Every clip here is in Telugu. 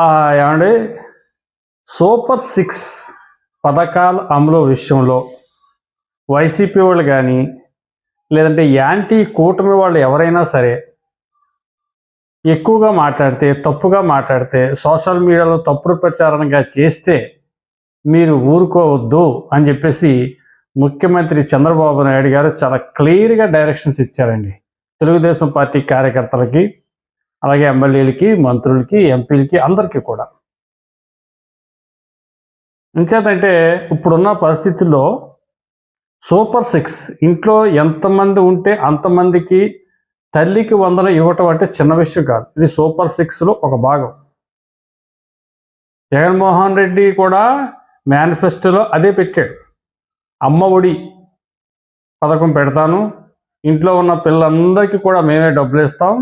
ఏమండి? సూపర్ సిక్స్ పథకాల అమలు విషయంలో వైసీపీ వాళ్ళు కానీ లేదంటే యాంటీ కూటమి వాళ్ళు ఎవరైనా సరే ఎక్కువగా మాట్లాడితే తప్పుగా మాట్లాడితే సోషల్ మీడియాలో తప్పుడు ప్రచారంగా చేస్తే మీరు ఊరుకోవద్దు అని చెప్పేసి ముఖ్యమంత్రి చంద్రబాబు నాయుడు గారు చాలా క్లియర్గా డైరెక్షన్స్ ఇచ్చారండి. తెలుగుదేశం పార్టీ కార్యకర్తలకి అలాగే ఎమ్మెల్యేలకి మంత్రులకి ఎంపీలకి అందరికీ కూడా. ఎంచేతంటే ఇప్పుడున్న పరిస్థితుల్లో సూపర్ సిక్స్ ఇంట్లో ఎంతమంది ఉంటే అంతమందికి తల్లికి వందన ఇవ్వటం అంటే చిన్న విషయం కాదు. ఇది సూపర్ సిక్స్లో ఒక భాగం. జగన్మోహన్ రెడ్డి కూడా మేనిఫెస్టోలో అదే పెట్టాడు. అమ్మ ఒడి పథకం పెడతాను ఇంట్లో ఉన్న పిల్లలందరికీ కూడా మేమే డబ్బులు ఇస్తాం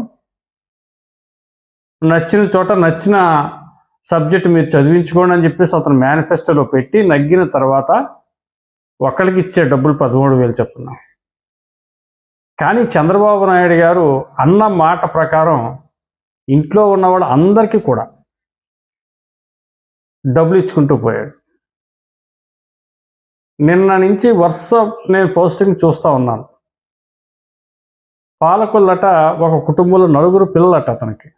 నచ్చిన చోట నచ్చిన సబ్జెక్ట్ మీరు చదివించుకోండి అని చెప్పేసి అతను మేనిఫెస్టోలో పెట్టి నగ్గిన తర్వాత ఒకరికి ఇచ్చే డబ్బులు పదమూడు వేలు చెప్పున్నాం కానీ చంద్రబాబు నాయుడు గారు అన్న మాట ప్రకారం ఇంట్లో ఉన్న వాళ్ళు అందరికీ కూడా డబ్బులు ఇచ్చుకుంటూ పోయాడు. నిన్న నుంచి వరుస నేను పోస్టింగ్ చూస్తూ ఉన్నాను. పాలకులట ఒక కుటుంబంలో నలుగురు పిల్లలట అతనికి.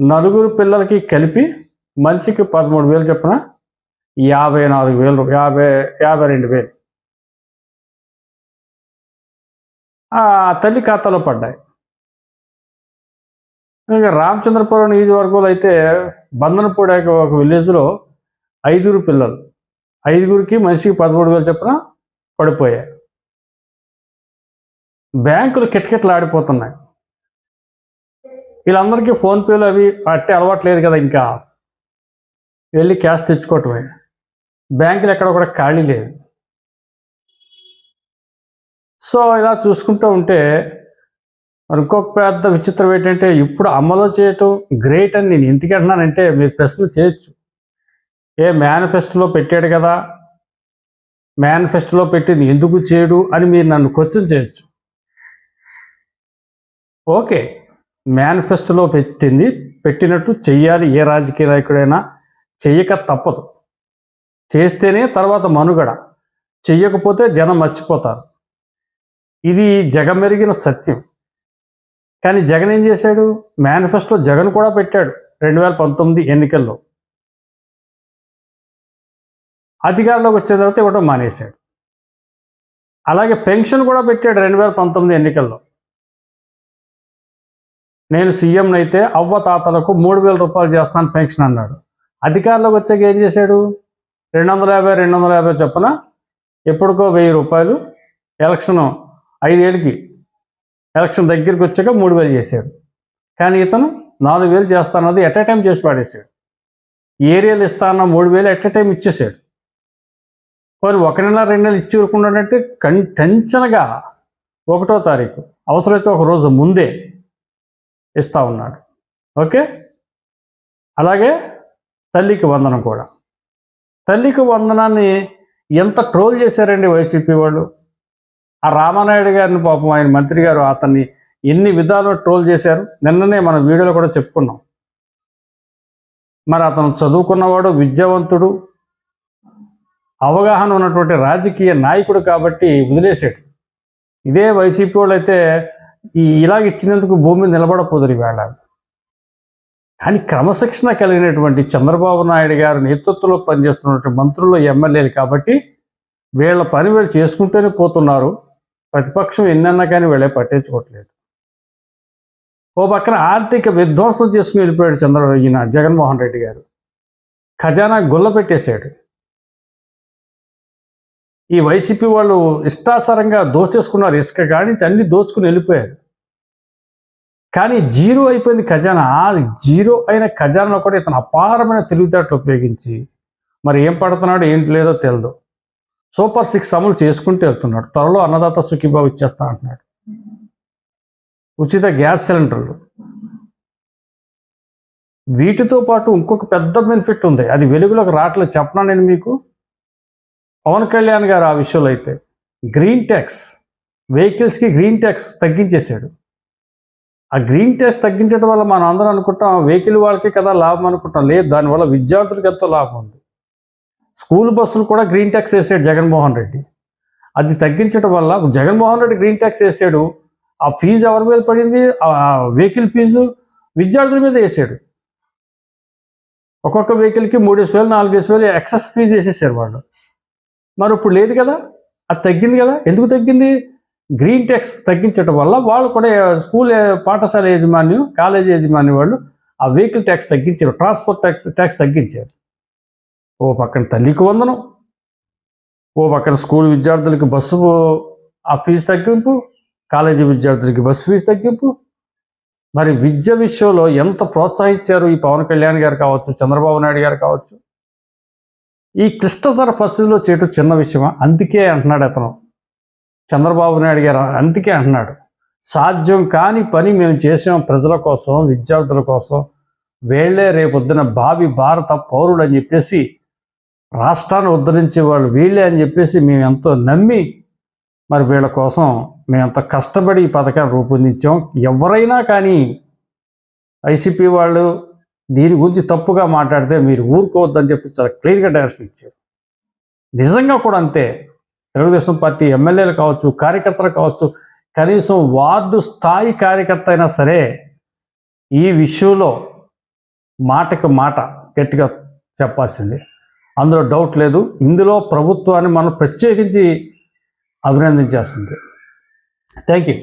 నలుగురు పిల్లలకి కలిపి మనిషికి పదమూడు వేలు చొప్పున యాభై నాలుగు వేలు యాభై యాభై రెండు వేలు. ఆ తల్లి ఖాతాలో పడ్డాయి. ఇంకా రామచంద్రపురం నియోజకవర్గంలో అయితే బంధనపూడి ఒక విలేజ్లో ఐదుగురు పిల్లలు ఐదుగురికి మనిషికి పదమూడు వేలు చొప్పున పడిపోయాయి. బ్యాంకులు కిటకిటలు ఆడిపోతున్నాయి వీళ్ళందరికీ ఫోన్పేలు అవి అట్టే అలవాట్లేదు కదా ఇంకా. వెళ్ళి క్యాష్ తెచ్చుకోవటమే. బ్యాంకులు ఎక్కడ కూడా ఖాళీ లేదు సో ఇలా చూసుకుంటూ ఉంటే ఇంకొక పెద్ద విచిత్రం ఏంటంటే ఇప్పుడు అమలు చేయటం గ్రేట్ అని నేను ఎందుకు అంటున్నానంటే మీరు ప్రశ్న చేయొచ్చు. ఏ మేనిఫెస్టోలో పెట్టాడు కదా? మేనిఫెస్టోలో పెట్టింది ఎందుకు చేయడు అని మీరు నన్ను క్వశ్చన్ చేయొచ్చు. ఓకే. మేనిఫెస్టోలో పెట్టింది పెట్టినట్టు చెయ్యాలి ఏ రాజకీయ నాయకుడైనా చెయ్యక తప్పదు. చేస్తేనే తర్వాత మనుగడ చెయ్యకపోతే జనం మర్చిపోతారు. ఇది జగమెరిగిన సత్యం. కానీ జగన్ ఏం చేశాడు? మేనిఫెస్టో జగన్ కూడా పెట్టాడు రెండు వేల పంతొమ్మిది ఎన్నికల్లో. అధికారంలోకి వచ్చిన తర్వాత ఇవ్వడం మానేశాడు. అలాగే పెన్షన్ కూడా పెట్టాడు రెండు వేల పంతొమ్మిది ఎన్నికల్లో. నేను సీఎంని అయితే అవ్వ తాతలకు మూడు వేల రూపాయలు చేస్తాను పెన్షన్ అన్నాడు. అధికారంలోకి వచ్చాక ఏం చేశాడు? రెండు వందల యాభై రెండు వందల యాభై చొప్పున ఎప్పటికో వెయ్యి రూపాయలు ఎలక్షన్ ఐదేళ్ళకి ఎలక్షన్ దగ్గరికి వచ్చాక మూడు వేలు చేశాడు. కానీ ఇతను నాలుగు వేలు చేస్తానది ఎట్ ఎ టైం చేసి పాడేశాడు. ఏరియాలు ఇస్తానన్న మూడు వేలు ఎట్ ఎ టైం ఇచ్చేసాడు మరి ఒక నెల రెండు నెలలు ఇచ్చి ఊరుకున్నాడంటే కన్ టెన్షన్గా ఒకటో తారీఖు అవసరమైతే ఒక రోజు ముందే ఇస్తా ఉన్నాడు. ఓకే? అలాగే తల్లికి వందనం కూడా. తల్లికి వందనాన్ని ఎంత ట్రోల్ చేశారండి వైసీపీ వాళ్ళు? ఆ రామానాయుడు గారిని పాపం ఆయన మంత్రి గారు అతన్ని ఎన్ని విధాలు ట్రోల్ చేశారు? నిన్ననే మన వీడియోలో కూడా చెప్పుకున్నాం. మరి అతను చదువుకున్నవాడు విద్యావంతుడు అవగాహన ఉన్నటువంటి రాజకీయ నాయకుడు కాబట్టి వదిలేశాడు. ఇదే వైసీపీ వాళ్ళు అయితే ఈ ఇలాగ ఇచ్చినందుకు భూమి నిలబడపోదురు వేళ కానీ క్రమశిక్షణ కలిగినటువంటి చంద్రబాబు నాయుడు గారు నేతృత్వంలో పనిచేస్తున్నటువంటి మంత్రులు ఎమ్మెల్యేలు కాబట్టి వీళ్ళ పని వీళ్ళు చేసుకుంటూనే పోతున్నారు. ప్రతిపక్షం ఎన్నన్నా కానీ వీళ్ళే పట్టించుకోవట్లేదు. ఓ పక్కన ఆర్థిక విధ్వంసం చేసుకుని వెళ్ళిపోయాడు చంద్ర ఈయన జగన్మోహన్ రెడ్డి గారు. ఖజానా గుల్ల పెట్టేశాడు. ఈ వైసీపీ వాళ్ళు ఇష్టాసరంగా దోచేసుకున్నారు ఇసుక కానించి అన్ని దోచుకుని వెళ్ళిపోయారు. కానీ జీరో అయిపోయింది ఖజానా. జీరో అయిన ఖజానాలో కూడా ఇతను అపారమైన తెలివితేటలు ఉపయోగించి మరి ఏం పడుతున్నాడు ఏంటి లేదో తెలియదు సూపర్ సిక్స్ అమలు చేసుకుంటూ వెళ్తున్నాడు. త్వరలో అన్నదాత సుఖీబాబు ఇచ్చేస్తా అంటున్నాడు. ఉచిత గ్యాస్ సిలిండర్లు. వీటితో పాటు ఇంకొక పెద్ద బెనిఫిట్ ఉంది. అది వెలుగులోకి రావట్లేదు. చెప్పనా నేను మీకు? పవన్ కళ్యాణ్ గారు ఆ విషయంలో అయితే గ్రీన్ ట్యాక్స్ వెహికల్స్కి గ్రీన్ ట్యాక్స్ తగ్గించేశాడు. ఆ గ్రీన్ టెస్ట్ తగ్గించడం వల్ల మనం అందరం అనుకుంటాం వెహికల్ వాళ్ళకి కదా లాభం అనుకుంటాం. లేదు దానివల్ల విద్యార్థులకు ఎంతో లాభం ఉంది. స్కూల్ బస్సులు కూడా గ్రీన్ ట్యాక్స్ వేసాడు జగన్మోహన్ రెడ్డి. అది తగ్గించడం వల్ల జగన్మోహన్ రెడ్డి గ్రీన్ ట్యాక్స్ వేసాడు. ఆ ఫీజు ఎవరి మీద పడింది? ఆ వెహికల్ ఫీజు విద్యార్థుల మీద వేసాడు. ఒక్కొక్క వెహికల్కి మూడేసి వేలు నాలుగేసి వేలు ఎక్సెస్ ఫీజు వేసేసారు వాళ్ళు. మరి ఇప్పుడు లేదు కదా? అది తగ్గింది కదా? ఎందుకు తగ్గింది? గ్రీన్ ట్యాక్స్ తగ్గించడం వల్ల వాళ్ళు కూడా స్కూల్ పాఠశాల యాజమాన్యం కాలేజ్ యాజమాన్యం వాళ్ళు ఆ వెహికల్ ట్యాక్స్ తగ్గించారు ట్రాన్స్పోర్ట్ ట్యాక్స్ ట్యాక్స్ తగ్గించారు. ఓ పక్కన తల్లికి వందనం ఓ పక్కన స్కూల్ విద్యార్థులకి బస్సు ఆ ఫీజు తగ్గింపు కాలేజీ విద్యార్థులకి బస్సు ఫీజు తగ్గింపు. మరి విద్య విషయంలో ఎంత ప్రోత్సహించారు ఈ పవన్ కళ్యాణ్ గారు కావచ్చు చంద్రబాబు నాయుడు గారు కావచ్చు? ఈ క్లిష్టతర పరిస్థితుల్లో చేయటం చిన్న విషయమా? అందుకే అంటున్నాడు అతను. చంద్రబాబు నాయుడు గారు అందుకే అంటున్నాడు సాధ్యం కాని పని మేము చేసాం ప్రజల కోసం విద్యార్థుల కోసం. వీళ్ళే రేపొద్దున భావి భారత పౌరుడు అని చెప్పేసి రాష్ట్రాన్ని ఉద్ధరించే వాళ్ళు వీళ్ళే అని చెప్పేసి మేము ఎంతో నమ్మి మరి వీళ్ళ కోసం మేము ఎంత కష్టపడి ఈ పథకాన్ని రూపొందించాం. ఎవరైనా కానీ ఐసీపీ వాళ్ళు దీని గురించి తప్పుగా మాట్లాడితే మీరు ఊరుకోవద్దని చెప్పి చాలా క్లియర్గా డైరెక్షన్ ఇచ్చారు. నిజంగా కూడా అంతే. తెలుగుదేశం పార్టీ ఎమ్మెల్యేలు కావచ్చు కార్యకర్తలు కావచ్చు కనీసం వార్డు స్థాయి కార్యకర్త అయినా సరే ఈ విషయంలో మాటకు మాట గట్టిగా చెప్పాల్సింది. అందులో డౌట్ లేదు. ఇందులో ప్రభుత్వాన్ని మనం ప్రత్యేకించి అభినందించేస్తుంది థ్యాంక్ యూ